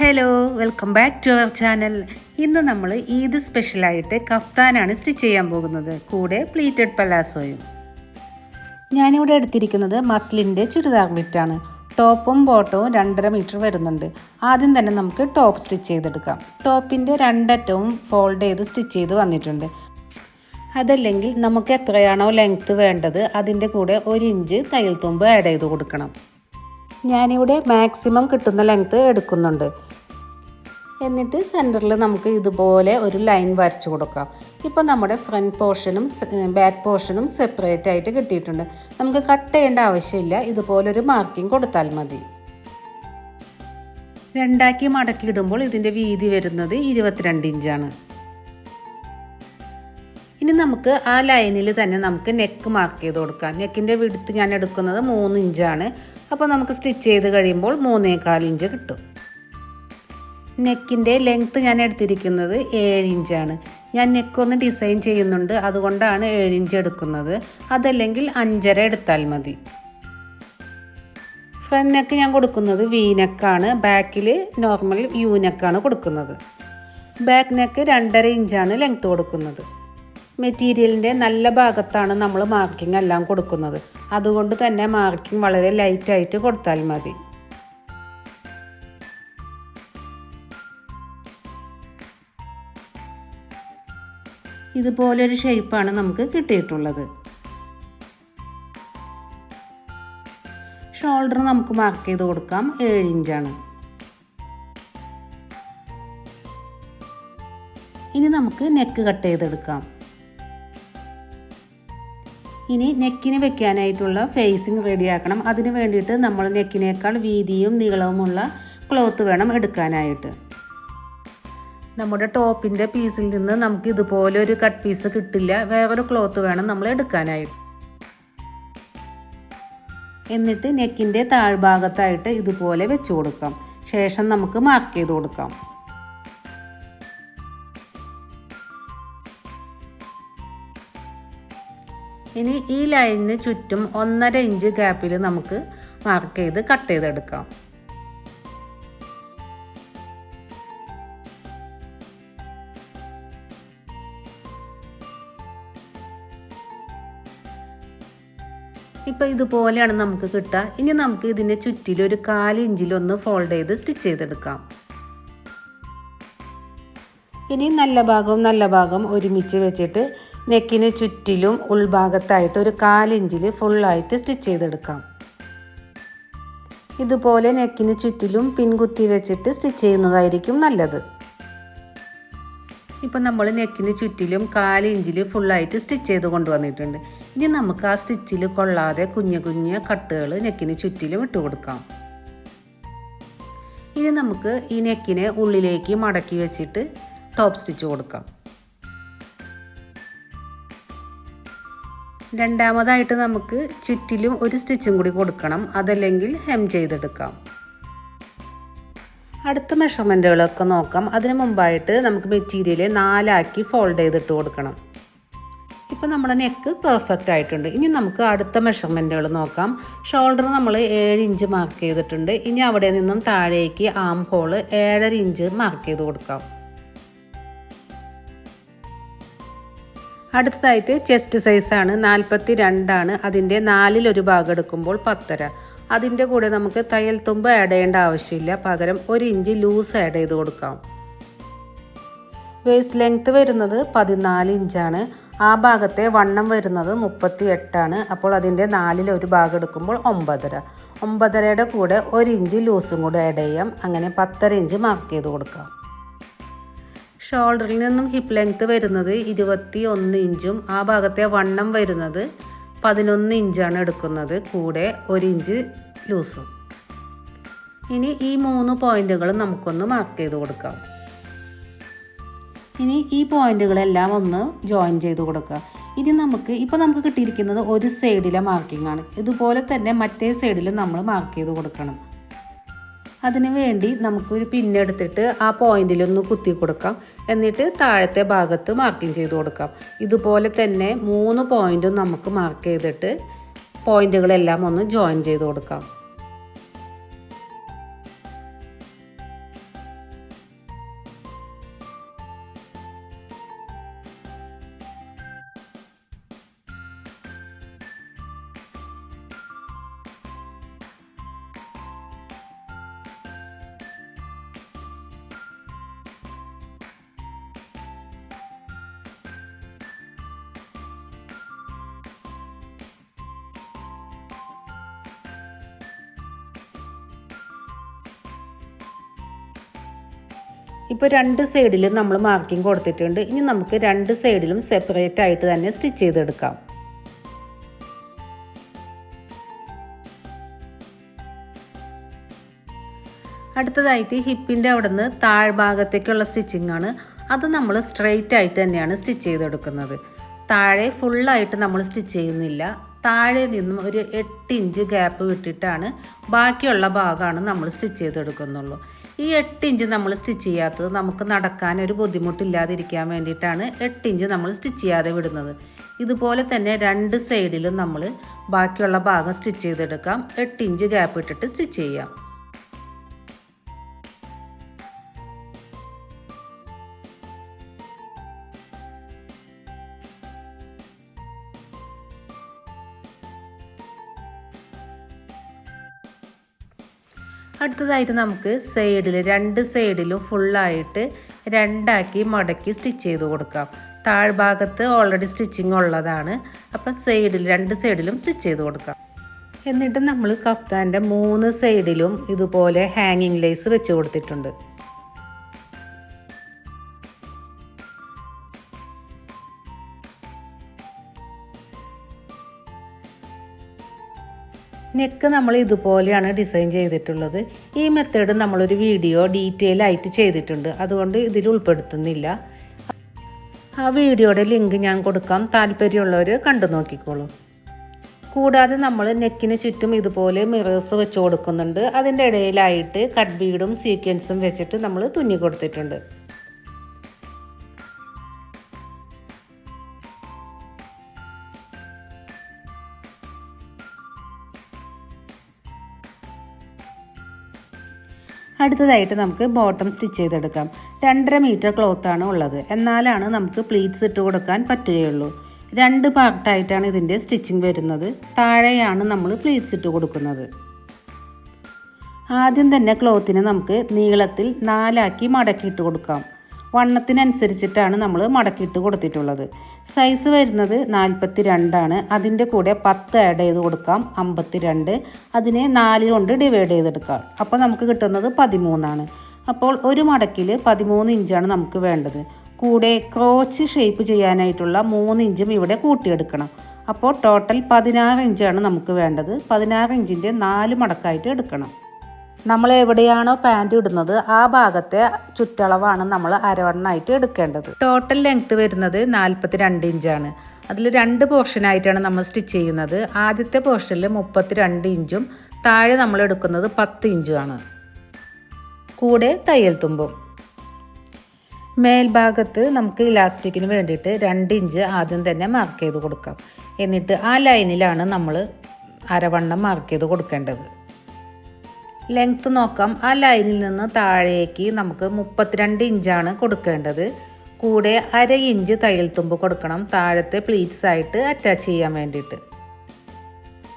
Hello welcome back to our channel ഇന്ന് നമ്മൾ ഈദ് സ്പെഷ്യലായിട്ട് കഫ്താനാണ് സ്റ്റിച്ച് ചെയ്യാൻ പോകുന്നത്. കൂടെ പ്ലീറ്റഡ് പലാസോയും ഞാനിവിടെ എടുത്തിരിക്കുന്നത് മസ്ലിന്റെ ചുരിദാർ ബിറ്റാണ് ടോപ്പും ബോട്ടവും രണ്ടര മീറ്റർ വരുന്നുണ്ട്. ആദ്യം തന്നെ നമുക്ക് ടോപ്പ് സ്റ്റിച്ച് ചെയ്തെടുക്കാം. ടോപ്പിന്റെ രണ്ടറ്റവും ഫോൾഡ് ചെയ്ത് സ്റ്റിച്ച് ചെയ്ത് വന്നിട്ടുണ്ട്. അതല്ലെങ്കിൽ നമുക്ക് എത്രയാണോ ലെങ്ത്ത് വേണ്ടത് അതിന്റെ കൂടെ ഒരു ഇഞ്ച് തയ്യൽ തുമ്പ് ആഡ് ചെയ്ത് കൊടുക്കണം. ഞാനിവിടെ മാക്സിമം കിട്ടുന്ന ലെങ്ത്ത് എടുക്കുന്നുണ്ട്. എന്നിട്ട് സെന്ററിൽ നമുക്ക് ഇതുപോലെ ഒരു ലൈൻ വരച്ചു കൊടുക്കാം. ഇപ്പോൾ നമ്മുടെ ഫ്രണ്ട് പോർഷനും ബാക്ക് പോർഷനും സെപ്പറേറ്റ് ആയിട്ട് കിട്ടിയിട്ടുണ്ട്. നമുക്ക് കട്ട് ചെയ്യേണ്ട ആവശ്യമില്ല. ഇതുപോലൊരു മാർക്കിംഗ് കൊടുത്താൽ മതി. രണ്ടാക്കി മടക്കി ഇടുമ്പോൾ ഇതിന്റെ വീതി വരുന്നത് ഇരുപത്തിരണ്ട് ഇഞ്ചാണ് ഇനി നമുക്ക് ആ ലൈനിൽ തന്നെ നമുക്ക് നെക്ക് മാർക്ക് ചെയ്ത് കൊടുക്കാം. നെക്കിന്റെ വിടുത്ത് ഞാൻ എടുക്കുന്നത് മൂന്ന് ഇഞ്ചാണ് അപ്പോൾ നമുക്ക് സ്റ്റിച്ച് ചെയ്ത് കഴിയുമ്പോൾ മൂന്നേകാൽ ഇഞ്ച് കിട്ടും. നെക്കിന്റെ ലെങ്ത്ത് ഞാൻ എടുത്തിരിക്കുന്നത് ഏഴ് ഇഞ്ചാണ് ഞാൻ നെക്കൊന്ന് ഡിസൈൻ ചെയ്യുന്നുണ്ട്. അതുകൊണ്ടാണ് ഏഴ് ഇഞ്ച് എടുക്കുന്നത്. അതല്ലെങ്കിൽ അഞ്ചര എടുത്താൽ മതി. ഫ്രണ്ട് നെക്ക് ഞാൻ കൊടുക്കുന്നത് വി നെക്കാണ് ബാക്കിൽ നോർമൽ യു നെക്കാണ് കൊടുക്കുന്നത്. ബാക്ക് നെക്ക് രണ്ടര ഇഞ്ചാണ് ലെങ്ത്ത് കൊടുക്കുന്നത്. മെറ്റീരിയലിന്റെ നല്ല ഭാഗത്താണ് നമ്മൾ മാർക്കിംഗ് എല്ലാം കൊടുക്കുന്നത്. അതുകൊണ്ട് തന്നെ മാർക്കിംഗ് വളരെ ലൈറ്റായിട്ട് കൊടുത്താൽ മതി. ഇതുപോലൊരു ഷേപ്പാണ് നമുക്ക് കിട്ടിയിട്ടുള്ളത്. ഷോൾഡർ നമുക്ക് മാർക്ക് ചെയ്ത് കൊടുക്കാം ഏഴ് ഇഞ്ചാണ് ഇനി നമുക്ക് നെക്ക് കട്ട് ചെയ്തെടുക്കാം. ഇനി നെക്കിന് വെക്കാനായിട്ടുള്ള ഫേസിങ് റെഡിയാക്കണം അതിന് വേണ്ടിയിട്ട് നമ്മൾ നെക്കിനേക്കാൾ വീതിയും നീളവുമുള്ള ക്ലോത്ത് വേണം എടുക്കാനായിട്ട്. നമ്മുടെ ടോപ്പിന്റെ പീസിൽ നിന്ന് നമുക്ക് ഇതുപോലെ ഒരു കട്ട് പീസ് കിട്ടില്ല. വേറൊരു ക്ലോത്ത് വേണം നമ്മൾ എടുക്കാനായിട്ട്. എന്നിട്ട് നെക്കിന്റെ താഴ്ഭാഗത്തായിട്ട് ഇതുപോലെ വെച്ച് കൊടുക്കാം. ശേഷം നമുക്ക് മാർക്ക് ചെയ്ത് കൊടുക്കാം. ഇനി ഈ ലൈനിന് ചുറ്റും ഒന്നര ഇഞ്ച് ഗ്യാപ്പിൽ നമുക്ക് മാർക്ക് ചെയ്ത് കട്ട് ചെയ്തെടുക്കാം. ഇപ്പം ഇതുപോലെയാണ് നമുക്ക് കിട്ടുക. ഇനി നമുക്ക് ഇതിന്റെ ചുറ്റിൽ ഒരു കാൽ ഇഞ്ചിലൊന്ന് ഫോൾഡ് ചെയ്ത് സ്റ്റിച്ച് ചെയ്തെടുക്കാം. ഇനി നല്ല ഭാഗവും നല്ല ഭാഗം ഒരുമിച്ച് വെച്ചിട്ട് നെക്കിന് ചുറ്റിലും ഉൾഭാഗത്തായിട്ട് ഒരു കാലിഞ്ചിൽ ഫുള്ളായിട്ട് സ്റ്റിച്ച് ചെയ്തെടുക്കാം. ഇതുപോലെ നെക്കിന് ചുറ്റിലും പിൻകുത്തി വെച്ചിട്ട് സ്റ്റിച്ച് ചെയ്യുന്നതായിരിക്കും നല്ലത്. ഇപ്പം നമ്മൾ നെക്കിന് ചുറ്റിലും കാലിഞ്ചിൽ ഫുള്ളായിട്ട് സ്റ്റിച്ച് ചെയ്ത് കൊണ്ടുവന്നിട്ടുണ്ട്. ഇനി നമുക്ക് ആ സ്റ്റിച്ചിൽ കൊള്ളാതെ കുഞ്ഞു കുഞ്ഞു കട്ടുകൾ നെക്കിന് ചുറ്റിലും ഇട്ട് കൊടുക്കാം. ഇനി നമുക്ക് ഈ നെക്കിനെ ഉള്ളിലേക്ക് മടക്കി വെച്ചിട്ട് ടോപ്പ് സ്റ്റിച്ച് കൊടുക്കാം. രണ്ടാമതായിട്ട് നമുക്ക് ചുറ്റിലും ഒരു സ്റ്റിച്ചും കൂടി കൊടുക്കണം. അതല്ലെങ്കിൽ ഹെം ചെയ്തെടുക്കാം. അടുത്ത മെഷർമെന്റുകളൊക്കെ നോക്കാം. അതിന് മുമ്പായിട്ട് നമുക്ക് മെറ്റീരിയൽ നാലാക്കി ഫോൾഡ് ചെയ്തിട്ട് കൊടുക്കണം. ഇപ്പോൾ നമ്മുടെ നെക്ക് പെർഫെക്റ്റ് ആയിട്ടുണ്ട്. ഇനി നമുക്ക് അടുത്ത മെഷർമെന്റുകൾ നോക്കാം. ഷോൾഡർ നമ്മൾ ഏഴ് ഇഞ്ച് മാർക്ക് ചെയ്തിട്ടുണ്ട്. ഇനി അവിടെ നിന്നും താഴേക്ക് ആം ഹോൾ ഏഴര ഇഞ്ച് മാർക്ക് ചെയ്ത് കൊടുക്കാം. അടുത്തതായിട്ട് ചെസ്റ്റ് സൈസാണ് നാൽപ്പത്തി രണ്ടാണ് അതിന്റെ നാലിലൊരു ഭാഗം എടുക്കുമ്പോൾ പത്തര. അതിന്റെ കൂടെ നമുക്ക് തയ്യൽ തുമ്പ് ആഡ് ചെയ്യേണ്ട ആവശ്യമില്ല. പകരം ഒരു ഇഞ്ച് ലൂസ് ആഡ് ചെയ്ത് കൊടുക്കാം. വേസ്റ്റ് ലെങ്ത്ത് വരുന്നത് പതിനാല് ഇഞ്ചാണ്. ആ ഭാഗത്തെ വണ്ണം വരുന്നത് മുപ്പത്തി എട്ടാണ് അപ്പോൾ അതിന്റെ നാലിലൊരു ഭാഗം എടുക്കുമ്പോൾ ഒമ്പതര. ഒമ്പതരയുടെ കൂടെ ഒരു ഇഞ്ച് ലൂസും കൂടെ ആഡ് ചെയ്യാം. അങ്ങനെ പത്തര ഇഞ്ച് മാർക്ക് ചെയ്ത് കൊടുക്കാം. ഷോൾഡറിൽ നിന്നും ഹിപ്പ് ലെങ്ത്ത് വരുന്നത് ഇരുപത്തി ഒന്ന് ഇഞ്ചും ആ ഭാഗത്തെ വണ്ണം വരുന്നത് പതിനൊന്ന് ഇഞ്ചാണ് എടുക്കുന്നത്. കൂടെ ഒരു ഇഞ്ച് ലൂസും. ഇനി ഈ മൂന്ന് പോയിന്റുകൾ നമുക്കൊന്ന് മാർക്ക് ചെയ്ത് കൊടുക്കാം. ഇനി ഈ പോയിന്റുകളെല്ലാം ഒന്ന് ജോയിൻ ചെയ്ത് കൊടുക്കുക. ഇനി നമുക്ക് ഇപ്പോൾ നമുക്ക് കിട്ടിയിരിക്കുന്നത് ഒരു സൈഡിലെ മാർക്കിംഗ് ആണ്. ഇതുപോലെ തന്നെ മറ്റേ സൈഡിലും നമ്മൾ മാർക്ക് ചെയ്ത് കൊടുക്കണം. അതിന് വേണ്ടി നമുക്കൊരു പിന്നെടുത്തിട്ട് ആ പോയിന്റിലൊന്ന് കുത്തി കൊടുക്കാം. എന്നിട്ട് താഴത്തെ ഭാഗത്ത് മാർക്കിംഗ് ചെയ്ത് കൊടുക്കാം. ഇതുപോലെ തന്നെ മൂന്ന് പോയിന്റും നമുക്ക് മാർക്ക് ചെയ്തിട്ട് പോയിന്റുകളെല്ലാം ഒന്ന് ജോയിൻ ചെയ്ത് കൊടുക്കാം. ഇപ്പോൾ രണ്ട് സൈഡിലും നമ്മൾ മാർക്കിംഗ് കൊടുത്തിട്ടുണ്ട്. ഇനി നമുക്ക് രണ്ട് സൈഡിലും സെപ്പറേറ്റ് ആയിട്ട് തന്നെ സ്റ്റിച്ച് ചെയ്തെടുക്കാം. അടുത്തതായിട്ട് ഹിപ്പിന്റെ അവിടെ നിന്ന് താഴ്ഭാഗത്തേക്കുള്ള സ്റ്റിച്ചിങ് ആണ്. അത് നമ്മൾ സ്ട്രെയിറ്റ് ആയിട്ട് തന്നെയാണ് സ്റ്റിച്ച് ചെയ്തെടുക്കുന്നത്. താഴെ ഫുള്ളായിട്ട് നമ്മൾ സ്റ്റിച്ച് ചെയ്യുന്നില്ല. താഴെ നിന്നും ഒരു എട്ട് ഇഞ്ച് ഗ്യാപ്പ് വിട്ടിട്ടാണ് ബാക്കിയുള്ള ഭാഗമാണ് നമ്മൾ സ്റ്റിച്ച് ചെയ്തെടുക്കുന്നുള്ളൂ. ഈ എട്ട് ഇഞ്ച് നമ്മൾ സ്റ്റിച്ച് ചെയ്യാത്തത് നമുക്ക് നടക്കാൻ ഒരു ബുദ്ധിമുട്ടില്ലാതിരിക്കാൻ വേണ്ടിയിട്ടാണ് എട്ട് ഇഞ്ച് നമ്മൾ സ്റ്റിച്ച് ചെയ്യാതെ വിടുന്നത്. ഇതുപോലെ തന്നെ രണ്ട് സൈഡിലും നമ്മൾ ബാക്കിയുള്ള ഭാഗം സ്റ്റിച്ച് ചെയ്തെടുക്കാം. എട്ട് ഇഞ്ച് ഗ്യാപ്പ് ഇട്ടിട്ട് സ്റ്റിച്ച് ചെയ്യാം. അടുത്തതായിട്ട് നമുക്ക് സൈഡിൽ രണ്ട് സൈഡിലും ഫുള്ളായിട്ട് രണ്ടാക്കി മടക്കി സ്റ്റിച്ച് ചെയ്ത് കൊടുക്കാം. താഴ്ഭാഗത്ത് ഓൾറെഡി സ്റ്റിച്ചിങ് ഉള്ളതാണ്. അപ്പോൾ സൈഡിൽ രണ്ട് സൈഡിലും സ്റ്റിച്ച് ചെയ്ത് കൊടുക്കാം. എന്നിട്ട് നമ്മൾ കഫ്താന്റെ മൂന്ന് സൈഡിലും ഇതുപോലെ ഹാങ്ങിങ് ലേസ് വെച്ച് കൊടുത്തിട്ടുണ്ട്. നെക്ക് നമ്മൾ ഇതുപോലെയാണ് ഡിസൈൻ ചെയ്തിട്ടുള്ളത്. ഈ മെത്തേഡ് നമ്മളൊരു വീഡിയോ ഡീറ്റെയിൽ ആയിട്ട് ചെയ്തിട്ടുണ്ട്. അതുകൊണ്ട് ഇതിൽ ഉൾപ്പെടുത്തുന്നില്ല. ആ വീഡിയോയുടെ ലിങ്ക് ഞാൻ കൊടുക്കാം. താല്പര്യമുള്ളവർ കണ്ടു നോക്കിക്കോളൂ. കൂടാതെ നമ്മൾ നെക്കിന് ചുറ്റും ഇതുപോലെ മിറേഴ്സ് വെച്ച് കൊടുക്കുന്നുണ്ട്. അതിന്റെ ഇടയിലായിട്ട് കട്ട് ബീഡും സീക്വൻസും വെച്ചിട്ട് നമ്മൾ തുന്നി കൊടുത്തിട്ടുണ്ട്. അടുത്തതായിട്ട് നമുക്ക് ബോട്ടം സ്റ്റിച്ച് ചെയ്തെടുക്കാം. രണ്ടര മീറ്റർ ക്ലോത്താണ് ഉള്ളത്. എന്നാലാണ് നമുക്ക് പ്ലീറ്റ്സ് ഇട്ട് കൊടുക്കാൻ പറ്റുകയുള്ളൂ. രണ്ട് പാർട്ടായിട്ടാണ് ഇതിന്റെ സ്റ്റിച്ചിങ് വരുന്നത്. താഴെയാണ് നമ്മൾ പ്ലീറ്റ്സ് ഇട്ട് കൊടുക്കുന്നത്. ആദ്യം തന്നെ ക്ലോത്തിന് നമുക്ക് നീളത്തിൽ നാലാക്കി മടക്കിയിട്ട് കൊടുക്കാം. വണ്ണത്തിനനുസരിച്ചിട്ടാണ് നമ്മൾ മടക്കിയിട്ട് കൊടുത്തിട്ടുള്ളത്. സൈസ് വരുന്നത് നാൽപ്പത്തി രണ്ടാണ് അതിന്റെ കൂടെ പത്ത് ആഡ് ചെയ്ത് കൊടുക്കാം. അമ്പത്തി രണ്ട് അതിനെ നാല് കൊണ്ട് ഡിവൈഡ് ചെയ്തെടുക്കാം. അപ്പോൾ നമുക്ക് കിട്ടുന്നത് പതിമൂന്നാണ്. അപ്പോൾ ഒരു മടക്കിൽ പതിമൂന്ന് ഇഞ്ചാണ് നമുക്ക് വേണ്ടത്. കൂടെ ക്രോച്ച് ഷേപ്പ് ചെയ്യാനായിട്ടുള്ള മൂന്ന് ഇഞ്ചും ഇവിടെ കൂട്ടിയെടുക്കണം. അപ്പോൾ ടോട്ടൽ പതിനാറ് ഇഞ്ചാണ് നമുക്ക് വേണ്ടത്. പതിനാറ് ഇഞ്ചിന്റെ നാല് മടക്കായിട്ട് എടുക്കണം. നമ്മൾ എവിടെയാണോ പാന്റ് ഇടുന്നത് ആ ഭാഗത്തെ ചുറ്റളവാണ് നമ്മൾ അരവണ്ണായിട്ട് എടുക്കേണ്ടത്. ടോട്ടൽ ലെങ്ത് വരുന്നത് നാൽപ്പത്തി രണ്ട് ഇഞ്ചാണ് അതിൽ രണ്ട് പോർഷനായിട്ടാണ് നമ്മൾ സ്റ്റിച്ച് ചെയ്യുന്നത്. ആദ്യത്തെ പോർഷനിൽ മുപ്പത്തി രണ്ട് ഇഞ്ചും താഴെ നമ്മൾ എടുക്കുന്നത് പത്ത് ഇഞ്ചുമാണ് കൂടെ തയ്യൽ തുമ്പും. മേൽഭാഗത്ത് നമുക്ക് ഇലാസ്റ്റിക്കിന് വേണ്ടിയിട്ട് രണ്ട് ഇഞ്ച് ആദ്യം തന്നെ മാർക്ക് ചെയ്ത് കൊടുക്കാം. എന്നിട്ട് ആ ലൈനിലാണ് നമ്മൾ അരവണ്ണം മാർക്ക് ചെയ്ത് കൊടുക്കേണ്ടത്. ലെങ്ത്ത് നോക്കാം. ആ ലൈനിൽ നിന്ന് താഴേക്ക് നമുക്ക് മുപ്പത്തിരണ്ട് ഇഞ്ചാണ് കൊടുക്കേണ്ടത്. കൂടെ അര ഇഞ്ച് തയ്യൽ തുമ്പ് കൊടുക്കണം. താഴത്തെ പ്ലീറ്റ്സ് ആയിട്ട് അറ്റാച്ച് ചെയ്യാൻ വേണ്ടിയിട്ട്.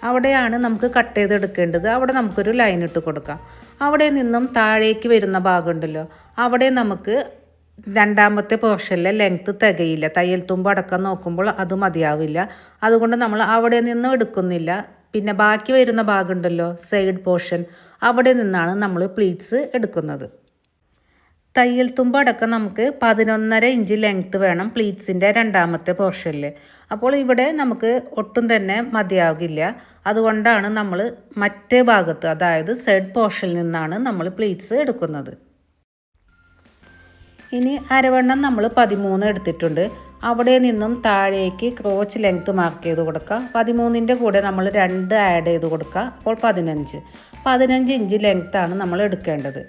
അവിടെയാണ് നമുക്ക് കട്ട് ചെയ്തെടുക്കേണ്ടത് അവിടെ നമുക്കൊരു ലൈൻ ഇട്ട് കൊടുക്കാം. അവിടെ നിന്നും താഴേക്ക് വരുന്ന ഭാഗമുണ്ടല്ലോ. അവിടെ നമുക്ക് രണ്ടാമത്തെ പോർഷനിലെ ലെങ്ത്ത് തികയില്ല. തയ്യൽ തുമ്പ് അടക്കം നോക്കുമ്പോൾ അത് മതിയാവില്ല. അതുകൊണ്ട് നമ്മൾ അവിടെ നിന്നും എടുക്കുന്നില്ല. പിന്നെ ബാക്കി വരുന്ന ഭാഗമുണ്ടല്ലോ സൈഡ് പോർഷൻ അവിടെ നിന്നാണ് നമ്മൾ പ്ലീറ്റ്സ് എടുക്കുന്നത്. തയ്യൽ തുമ്പ് അടക്കം നമുക്ക് പതിനൊന്നര ഇഞ്ച് ലെങ്ത്ത് വേണം പ്ലീറ്റ്സിന്റെ രണ്ടാമത്തെ പോർഷനിൽ അപ്പോൾ ഇവിടെ നമുക്ക് ഒട്ടും തന്നെ മതിയാകില്ല അതുകൊണ്ടാണ് നമ്മൾ മറ്റേ ഭാഗത്ത് അതായത് സൈഡ് പോർഷനിൽ നിന്നാണ് നമ്മൾ പ്ലീറ്റ്സ് എടുക്കുന്നത്. ഇനി അരവണ്ണം നമ്മൾ പതിമൂന്ന് എടുത്തിട്ടുണ്ട്. അവിടെ നിന്നും താഴേക്ക് ക്രോച്ച് ലെങ്ത്ത് മാർക്ക് ചെയ്ത് കൊടുക്കുക. പതിമൂന്നിന്റെ കൂടെ നമ്മൾ രണ്ട് ആഡ് ചെയ്ത് കൊടുക്കുക. അപ്പോൾ പതിനഞ്ച്. പതിനഞ്ച് ഇഞ്ച് ലെങ്ത്താണ് നമ്മൾ എടുക്കേണ്ടത്.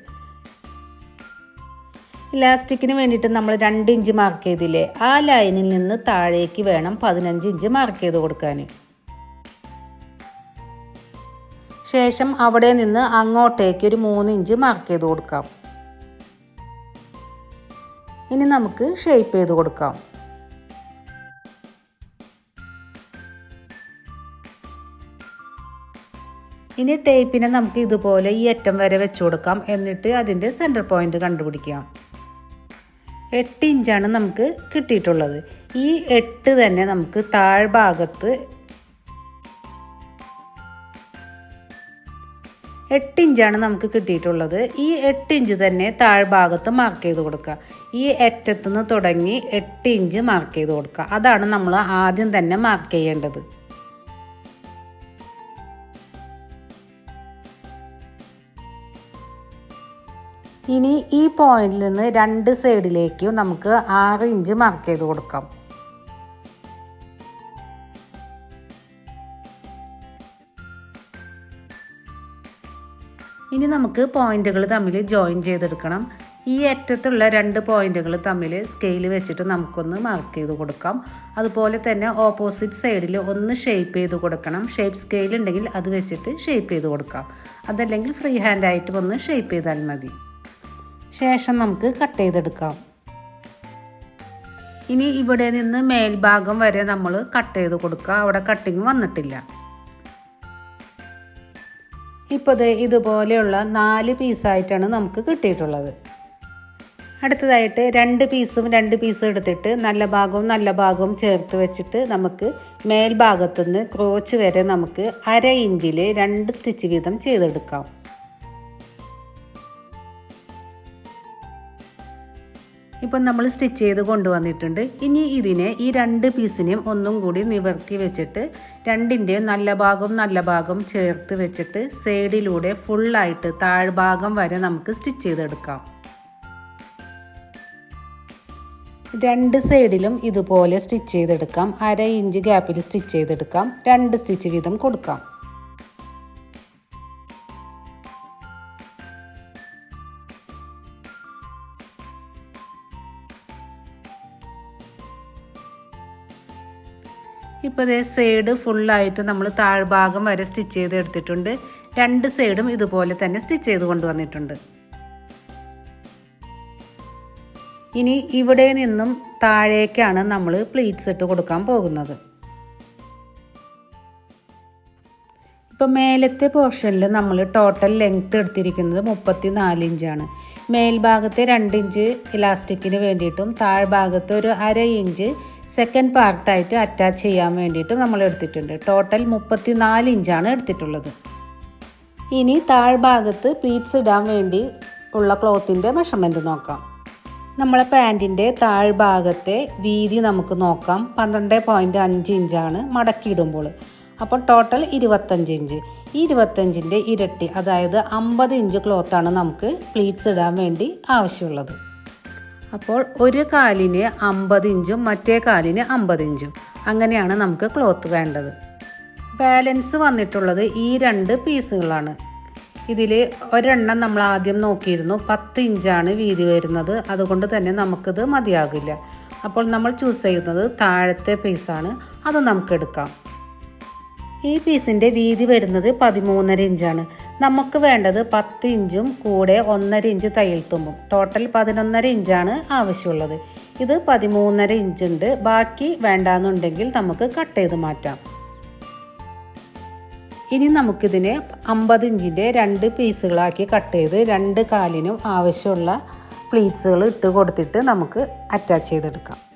ഇലാസ്റ്റിക്കിന് വേണ്ടിയിട്ട് നമ്മൾ രണ്ട് ഇഞ്ച് മാർക്ക് ചെയ്തില്ലേ? ആ ലൈനിൽ നിന്ന് താഴേക്ക് വേണം പതിനഞ്ച് ഇഞ്ച് മാർക്ക് ചെയ്ത് കൊടുക്കാൻ. ശേഷം അവിടെ നിന്ന് അങ്ങോട്ടേക്ക് ഒരു മൂന്ന് ഇഞ്ച് മാർക്ക് ചെയ്ത് കൊടുക്കാം. ഇനി നമുക്ക് ഷേപ്പ് ചെയ്ത് കൊടുക്കാം. ഇനി ടേപ്പിനെ നമുക്ക് ഇതുപോലെ ഈ അറ്റം വരെ വെച്ച് കൊടുക്കാം. എന്നിട്ട് അതിന്റെ സെന്റർ പോയിന്റ് കണ്ടുപിടിക്കാം. എട്ട് ഇഞ്ചാണ് നമുക്ക് കിട്ടിയിട്ടുള്ളത്. ഈ എട്ട് തന്നെ നമുക്ക് താഴ്ഭാഗത്ത് എട്ട് ഇഞ്ചാണ് നമുക്ക് കിട്ടിയിട്ടുള്ളത്. ഈ എട്ട് ഇഞ്ച് തന്നെ താഴ്ഭാഗത്ത് മാർക്ക് ചെയ്ത് കൊടുക്കുക. ഈ അറ്റത്തുനിന്ന് തുടങ്ങി എട്ട് ഇഞ്ച് മാർക്ക് ചെയ്ത് കൊടുക്കുക. അതാണ് നമ്മൾ ആദ്യം തന്നെ മാർക്ക് ചെയ്യേണ്ടത്. ഇനി ഈ പോയിന്റിൽ നിന്ന് രണ്ട് സൈഡിലേക്കും നമുക്ക് ആറ് ഇഞ്ച് മാർക്ക് ചെയ്ത് കൊടുക്കാം. ഇനി നമുക്ക് പോയിന്റുകൾ തമ്മിൽ ജോയിൻ ചെയ്തെടുക്കണം. ഈ അറ്റത്തുള്ള രണ്ട് പോയിന്റുകൾ തമ്മിൽ സ്കെയിൽ വെച്ചിട്ട് നമുക്കൊന്ന് മാർക്ക് ചെയ്ത് കൊടുക്കാം. അതുപോലെ തന്നെ ഓപ്പോസിറ്റ് സൈഡിൽ ഒന്ന് ഷേപ്പ് ചെയ്ത് കൊടുക്കണം. ഷേപ്പ് സ്കെയിൽ ഉണ്ടെങ്കിൽ അത് വെച്ചിട്ട് ഷേപ്പ് ചെയ്ത് കൊടുക്കാം. അതല്ലെങ്കിൽ ഫ്രീ ഹാൻഡായിട്ട് ഒന്ന് ഷേപ്പ് ചെയ്താൽ മതി. ശേഷം നമുക്ക് കട്ട് ചെയ്തെടുക്കാം. ഇനി ഇവിടെ നിന്ന് മേൽഭാഗം വരെ നമ്മൾ കട്ട് ചെയ്ത് കൊടുക്കുക. അവിടെ കട്ടിങ് വന്നിട്ടില്ല. ഇപ്പോൾ ഇത് ഇതുപോലെയുള്ള നാല് പീസായിട്ടാണ് നമുക്ക് കിട്ടിയിട്ടുള്ളത്. അടുത്തതായിട്ട് രണ്ട് പീസും രണ്ട് പീസും എടുത്തിട്ട് നല്ല ഭാഗവും നല്ല ഭാഗവും ചേർത്ത് വെച്ചിട്ട് നമുക്ക് മേൽഭാഗത്തുനിന്ന് ക്രോച്ച് വരെ നമുക്ക് അര ഇഞ്ചിൽ രണ്ട് സ്റ്റിച്ച് വീതം ചെയ്തെടുക്കാം. ഇപ്പം നമ്മൾ സ്റ്റിച്ച് ചെയ്ത് കൊണ്ടുവന്നിട്ടുണ്ട്. ഇനി ഇതിനെ ഈ രണ്ട് പീസിനെയും ഒന്നും കൂടി നിവർത്തി വെച്ചിട്ട് രണ്ടിന്റെയും നല്ല ഭാഗം നല്ല ഭാഗം ചേർത്ത് വെച്ചിട്ട് സൈഡിലൂടെ ഫുള്ളായിട്ട് താഴ്ഭാഗം വരെ നമുക്ക് സ്റ്റിച്ച് ചെയ്തെടുക്കാം. രണ്ട് സൈഡിലും ഇതുപോലെ സ്റ്റിച്ച് ചെയ്തെടുക്കാം. അര ഇഞ്ച് ഗ്യാപ്പിൽ സ്റ്റിച്ച് ചെയ്തെടുക്കാം. രണ്ട് സ്റ്റിച്ച് വീതം കൊടുക്കാം. ഇപ്പോൾ ഇതേ സൈഡ് ഫുള്ളായിട്ട് നമ്മൾ താഴ്ഭാഗം വരെ സ്റ്റിച്ച് ചെയ്ത് എടുത്തിട്ടുണ്ട്. രണ്ട് സൈഡും ഇതുപോലെ തന്നെ സ്റ്റിച്ച് ചെയ്ത് കൊണ്ടുവന്നിട്ടുണ്ട് ഇനി ഇവിടെ നിന്നും താഴേക്കാണ് നമ്മൾ പ്ലീറ്റ്സ് ഇട്ട് കൊടുക്കാൻ പോകുന്നത്. ഇപ്പോൾ മേലത്തെ പോർഷനിൽ നമ്മൾ ടോട്ടൽ ലെങ്ത്ത് എടുത്തിരിക്കുന്നത് മുപ്പത്തി നാല് ഇഞ്ചാണ്. മേൽഭാഗത്തെ രണ്ട് ഇഞ്ച് ഇലാസ്റ്റിക്കിന് വേണ്ടിയിട്ടും താഴ്ഭാഗത്ത് ഒരു അര ഇഞ്ച് സെക്കൻഡ് പാർട്ടായിട്ട് അറ്റാച്ച് ചെയ്യാൻ വേണ്ടിയിട്ട് നമ്മൾ എടുത്തിട്ടുണ്ട്. ടോട്ടൽ മുപ്പത്തി നാല് ഇഞ്ചാണ് എടുത്തിട്ടുള്ളത്. ഇനി താഴ്ഭാഗത്ത് പ്ലീറ്റ്സ് ഇടാൻ വേണ്ടി ഉള്ള ക്ലോത്തിന്റെ മെഷർമെന്റ് നോക്കാം. നമ്മളെ പാന്റിന്റെ താഴ്ഭാഗത്തെ വീതി നമുക്ക് നോക്കാം. പന്ത്രണ്ട് പോയിന്റ് അഞ്ച് ഇഞ്ചാണ് മടക്കിയിടുമ്പോൾ. അപ്പോൾ ടോട്ടൽ ഇരുപത്തഞ്ച് ഇഞ്ച് ഈ ഇരുപത്തഞ്ചിന്റെ ഇരട്ടി അതായത് അമ്പത് ഇഞ്ച് ക്ലോത്താണ് നമുക്ക് പ്ലീറ്റ്സ് ഇടാൻ വേണ്ടി ആവശ്യമുള്ളത്. അപ്പോൾ ഒരു കാലിന് അമ്പത് ഇഞ്ചും മറ്റേ കാലിന് അമ്പത് ഇഞ്ചും. അങ്ങനെയാണ് നമുക്ക് ക്ലോത്ത് വേണ്ടത്. ബാലൻസ് വന്നിട്ടുള്ളത് ഈ രണ്ട് പീസുകളാണ്. ഇതിൽ ഒരെണ്ണം നമ്മൾ ആദ്യം നോക്കിയിരുന്നു. പത്ത് ഇഞ്ചാണ് വീതി വരുന്നത്. അതുകൊണ്ട് തന്നെ നമുക്കിത് മതിയാകില്ല. അപ്പോൾ നമ്മൾ ചൂസ് ചെയ്യുന്നത് താഴത്തെ പീസാണ് അത് നമുക്ക് എടുക്കാം. ഈ പീസിന്റെ വീതി വരുന്നത് പതിമൂന്നര ഇഞ്ചാണ്. നമുക്ക് വേണ്ടത് പത്ത് ഇഞ്ചും കൂടെ ഒന്നര ഇഞ്ച് തയ്യൽ തുമ്പും. ടോട്ടൽ പതിനൊന്നര ഇഞ്ചാണ് ആവശ്യമുള്ളത്. ഇത് പതിമൂന്നര ഇഞ്ചുണ്ട്. ബാക്കി വേണ്ടാന്നുണ്ടെങ്കിൽ നമുക്ക് കട്ട് ചെയ്ത് മാറ്റാം. ഇനി നമുക്കിതിനെ അമ്പത് ഇഞ്ചിന്റെ രണ്ട് പീസുകളാക്കി കട്ട് ചെയ്ത് രണ്ട് കാലിനും ആവശ്യമുള്ള പ്ലീറ്റ്സുകൾ ഇട്ട് കൊടുത്തിട്ട് നമുക്ക് അറ്റാച്ച് ചെയ്തെടുക്കാം.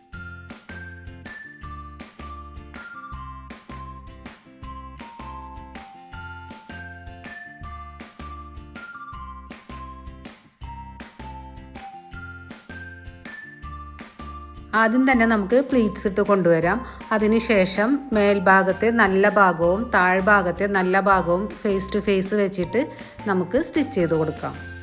ആദ്യം തന്നെ നമുക്ക് പ്ലീറ്റ്സ് ഇട്ട് കൊണ്ടുവരാം. അതിനുശേഷം മേൽഭാഗത്തെ നല്ല ഭാഗവും താഴ്ഭാഗത്തെ നല്ല ഭാഗവും ഫേസ് ടു ഫേസ് വെച്ചിട്ട് നമുക്ക് സ്റ്റിച്ച് ചെയ്ത് കൊടുക്കാം.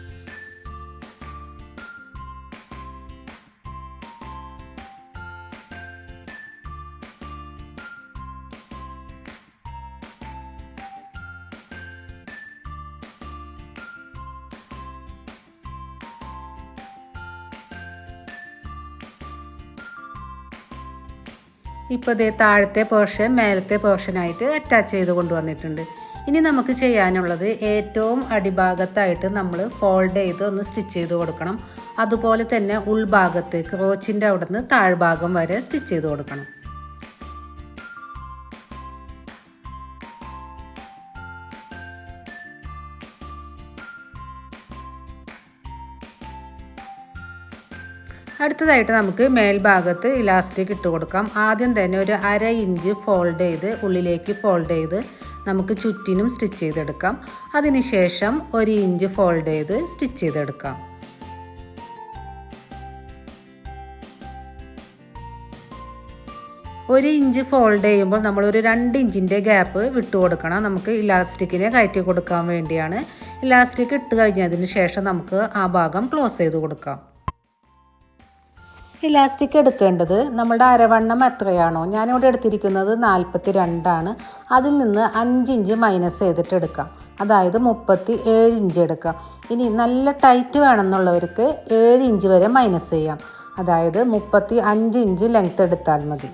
ഇപ്പോൾ ഇതേ താഴത്തെ പോർഷൻ മേലത്തെ പോർഷനായിട്ട് അറ്റാച്ച് ചെയ്ത് കൊണ്ടുവന്നിട്ടുണ്ട്. ഇനി നമുക്ക് ചെയ്യാനുള്ളത് ഏറ്റവും അടിഭാഗത്തായിട്ട് നമ്മൾ ഫോൾഡ് ചെയ്ത് ഒന്ന് സ്റ്റിച്ച് ചെയ്ത് കൊടുക്കണം. അതുപോലെ തന്നെ ഉൾഭാഗത്ത് ക്രോച്ചിന്റെ അവിടെ നിന്ന് താഴ്ഭാഗം വരെ സ്റ്റിച്ച് ചെയ്ത് കൊടുക്കണം. അടുത്തതായിട്ട് നമുക്ക് മേൽഭാഗത്ത് ഇലാസ്റ്റിക് ഇട്ട് കൊടുക്കാം. ആദ്യം തന്നെ ഒരു അര ഇഞ്ച് ഫോൾഡ് ചെയ്ത് ഉള്ളിലേക്ക് ഫോൾഡ് ചെയ്ത് നമുക്ക് ചുറ്റിനും സ്റ്റിച്ച് ചെയ്തെടുക്കാം. അതിനുശേഷം ഒരു ഇഞ്ച് ഫോൾഡ് ചെയ്ത് സ്റ്റിച്ച് ചെയ്തെടുക്കാം. ഒരു ഇഞ്ച് ഫോൾഡ് ചെയ്യുമ്പോൾ നമ്മൾ ഒരു രണ്ട് ഇഞ്ചിന്റെ ഗ്യാപ്പ് വിട്ടു കൊടുക്കണം. നമുക്ക് ഇലാസ്റ്റിക്കിനെ കയറ്റി കൊടുക്കാൻ വേണ്ടിയാണ്. ഇലാസ്റ്റിക് ഇട്ട് കഴിഞ്ഞതിന് ശേഷം നമുക്ക് ആ ഭാഗം ക്ലോസ് ചെയ്ത് കൊടുക്കാം. ഇലാസ്റ്റിക് എടുക്കേണ്ടത് നമ്മുടെ അരവണ്ണം എത്രയാണോ? ഞാനിവിടെ എടുത്തിരിക്കുന്നത് നാൽപ്പത്തി രണ്ടാണ് അതിൽ നിന്ന് അഞ്ച് ഇഞ്ച് മൈനസ് ചെയ്തിട്ട് എടുക്കാം. അതായത് മുപ്പത്തി ഏഴ് ഇഞ്ച് എടുക്കാം. ഇനി നല്ല ടൈറ്റ് വേണമെന്നുള്ളവർക്ക് ഏഴ് ഇഞ്ച് വരെ മൈനസ് ചെയ്യാം. അതായത് മുപ്പത്തി അഞ്ച് ഇഞ്ച് ലെങ്ത് എടുത്താൽ മതി.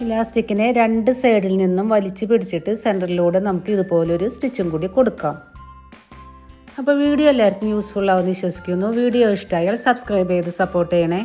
ഇലാസ്റ്റിക്കിനെ രണ്ട് സൈഡിൽ നിന്നും വലിച്ചു പിടിച്ചിട്ട് സെന്ററിലൂടെ നമുക്ക് ഇതുപോലൊരു സ്റ്റിച്ചും കൂടി കൊടുക്കാം. അപ്പോൾ വീഡിയോ എല്ലാവർക്കും യൂസ്ഫുൾ ആവുമെന്ന് വിശ്വസിക്കുന്നു. വീഡിയോ ഇഷ്ടമായാൽ സബ്സ്ക്രൈബ് ചെയ്ത് സപ്പോർട്ട് ചെയ്യണേ.